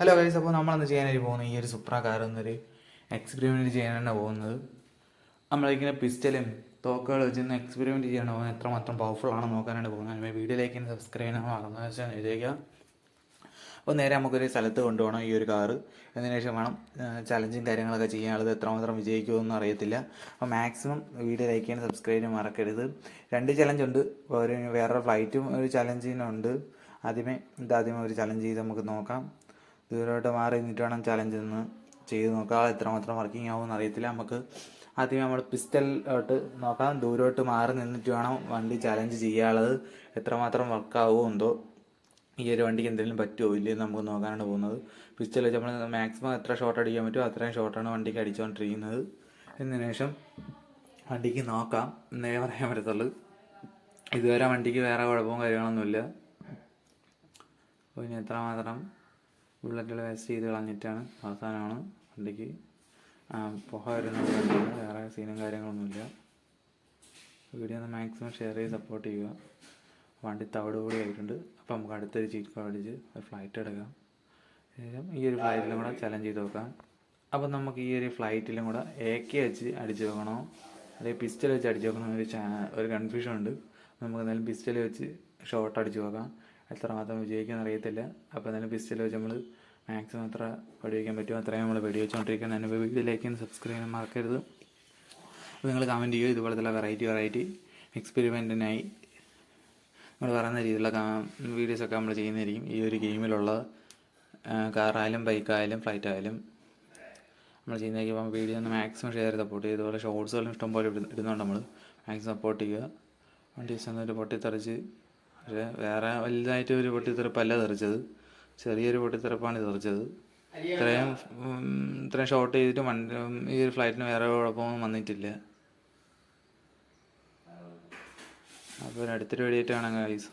Hello guys അപ്പോൾ നമ്മളന്ന് ചെയ്യാനായിട്ട് പോകുന്നത് ഈ ഒരു സുപ്ര കാർ എന്നൊരു എക്സ്പെരിമെന്റ് ചെയ്യാനാണ് പോകുന്നത്. നമ്മളിങ്ങനെ പിസ്റ്റലും തോക്കുകൾ വെച്ച് എക്സ്പെരിമെന്റ് ചെയ്യാനാണ് പോകുന്നത് എത്രമാത്രം പവർഫുൾ ആണെന്ന് നോക്കാനാണ് പോകുന്നത്. അതിന് വീഡിയോയിലേക്ക് സബ്സ്ക്രൈബ് ചെയ്യാൻ മറന്നു വെച്ചാൽ എഴുതിയേക്കുക അപ്പോൾ നേരെ നമുക്കൊരു സ്ഥലത്ത് കൊണ്ടുപോകണം ഈ ഒരു കാറ് അതിന് ശേഷം വേണം ചലഞ്ചും കാര്യങ്ങളൊക്കെ ചെയ്യാനുള്ളത് എത്രമാത്രം വിജയിക്കുമെന്ന് അറിയത്തില്ല. അപ്പോൾ മാക്സിമം വീഡിയോ ലൈക്ക് ചെയ്യാൻ സബ്സ്ക്രൈബ് ചെയ്യാൻ മറക്കരുത്. രണ്ട് ചലഞ്ച് ഉണ്ട്. ഒരു വേറൊരു ഫ്ലൈറ്റും ഒരു ചലഞ്ചിനുണ്ട് ആദ്യമേ ഇതാദ്യമേ ഒരു ചലഞ്ച് ചെയ്ത് നമുക്ക് നോക്കാം. ദൂരോട്ട് മാറി നിന്നിട്ട് വേണം ചലഞ്ച് ഒന്ന് ചെയ്ത് നോക്കാം എത്രമാത്രം വർക്കിംഗ് ആവുമെന്ന് അറിയത്തില്ല. നമുക്ക് ആദ്യം നമ്മൾ പിസ്റ്റലോട്ട് നോക്കാം. ദൂരോട്ട് മാറി നിന്നിട്ട് വേണം വണ്ടി ചലഞ്ച് ചെയ്യാനുള്ളത്. എത്രമാത്രം വർക്കാവുമോ എന്തോ ഈ ഒരു വണ്ടിക്ക് എന്തെങ്കിലും പറ്റുമോ ഇല്ലേ എന്ന് നമുക്ക് നോക്കാനാണ് പോകുന്നത്. പിസ്റ്റൽ വെച്ച് നമ്മൾ മാക്സിമം എത്ര ഷോട്ട് അടിക്കാൻ പറ്റുമോ അത്രയും ഷോട്ടാണ് വണ്ടിക്ക് അടിച്ചുകൊണ്ടിരിക്കുന്നത് എന്നതിന് ശേഷം വണ്ടിക്ക് നോക്കാം. എന്നേ പറയാൻ പറ്റത്തുള്ളൂ. ഇതുവരെ വണ്ടിക്ക് വേറെ കുഴപ്പവും കാര്യങ്ങളൊന്നുമില്ല. ഇനി എത്രമാത്രം ബുള്ളറ്റുകൾ വേസ്റ്റ് ചെയ്ത് കളഞ്ഞിട്ടാണ് അവസാനമാണ് വണ്ടിക്ക്. പുഹ വരുന്നത് വേറെ സീനും കാര്യങ്ങളൊന്നുമില്ല. വീഡിയോ ഒന്ന് മാക്സിമം ഷെയർ ചെയ്ത് സപ്പോർട്ട് ചെയ്യുക. വണ്ടി തവിട് കൂടി ആയിട്ടുണ്ട്. അപ്പോൾ നമുക്ക് അടുത്തൊരു ചീറ്റ് കോഡ് ഒരു ഫ്ലൈറ്റ് എടുക്കാം. ഈ ഒരു ഫ്ലൈറ്റിലും കൂടെ ചലഞ്ച് ചെയ്ത് നോക്കാം. അപ്പോൾ നമുക്ക് ഈ ഒരു ഫ്ലൈറ്റിലും കൂടെ എ കെ വെച്ച് അടിച്ച് നോക്കണോ? അല്ലെങ്കിൽ പിസ്റ്റൽ വെച്ച് അടിച്ച് നോക്കണോ ഒരു ഒരു കൺഫ്യൂഷൻ ഉണ്ട്. നമുക്ക് എന്തായാലും പിസ്റ്റൽ വെച്ച് ഷോട്ട് അടിച്ച് നോക്കാം. എത്രമാത്രം വിജയിക്കുമെന്ന് അറിയത്തില്ല. അപ്പോൾ എന്തായാലും പിസ്റ്റൽ വെച്ച് നമ്മൾ മാക്സിമം എത്ര വെടിവെക്കാൻ പറ്റുമോ അത്രയും നമ്മൾ വെടിവെച്ചുകൊണ്ടിരിക്കുന്നത് അതിന് വീഡിയോയിലേക്ക് സബ്സ്ക്രൈബ് ചെയ്യാൻ മറക്കരുത്. അപ്പോൾ നിങ്ങൾ കമന്റ് ചെയ്യുക ഇതുപോലത്തെ വെറൈറ്റി വെറൈറ്റി എക്സ്പെരിമെന്റിനായി നമ്മൾ പറയുന്ന രീതിയിലുള്ള വീഡിയോസൊക്കെ നമ്മൾ ചെയ്യുന്നതായിരിക്കും. ഈ ഒരു ഗെയിമിലുള്ള കാറായാലും ബൈക്കായാലും ഫ്ലൈറ്റ് ആയാലും നമ്മൾ ചെയ്യുന്നതായിരിക്കും. അപ്പോൾ വീഡിയോ ഒന്ന് മാക്സിമം ഷെയർ സപ്പോർട്ട് ചെയ്യുക. ഇതുപോലെ ഷോർട്സുകളും ഇഷ്ടംപോലെ ഇടുന്ന- ഇടുന്നുണ്ട് നമ്മൾ മാക്സിമം സപ്പോർട്ട് ചെയ്യുക. വണ്ടി ചെന്നൊരു പൊട്ടിത്തെറിച്ച് വേറെ വലുതായിട്ട് ഒരു പൊട്ടിത്തെറിപ്പല്ല തെറിച്ചത്. ചെറിയൊരു പൊട്ടിത്തെറിപ്പാണ് തെറിച്ചത്. ഇത്രയും ഇത്രയും ഷോർട്ട് ചെയ്തിട്ട് ഈ ഒരു ഫ്ലൈറ്റിന് വേറെ കുഴപ്പമൊന്നും വന്നിട്ടില്ല. അപ്പോൾ അടുത്തൊരു കാണാം ഗൈസ്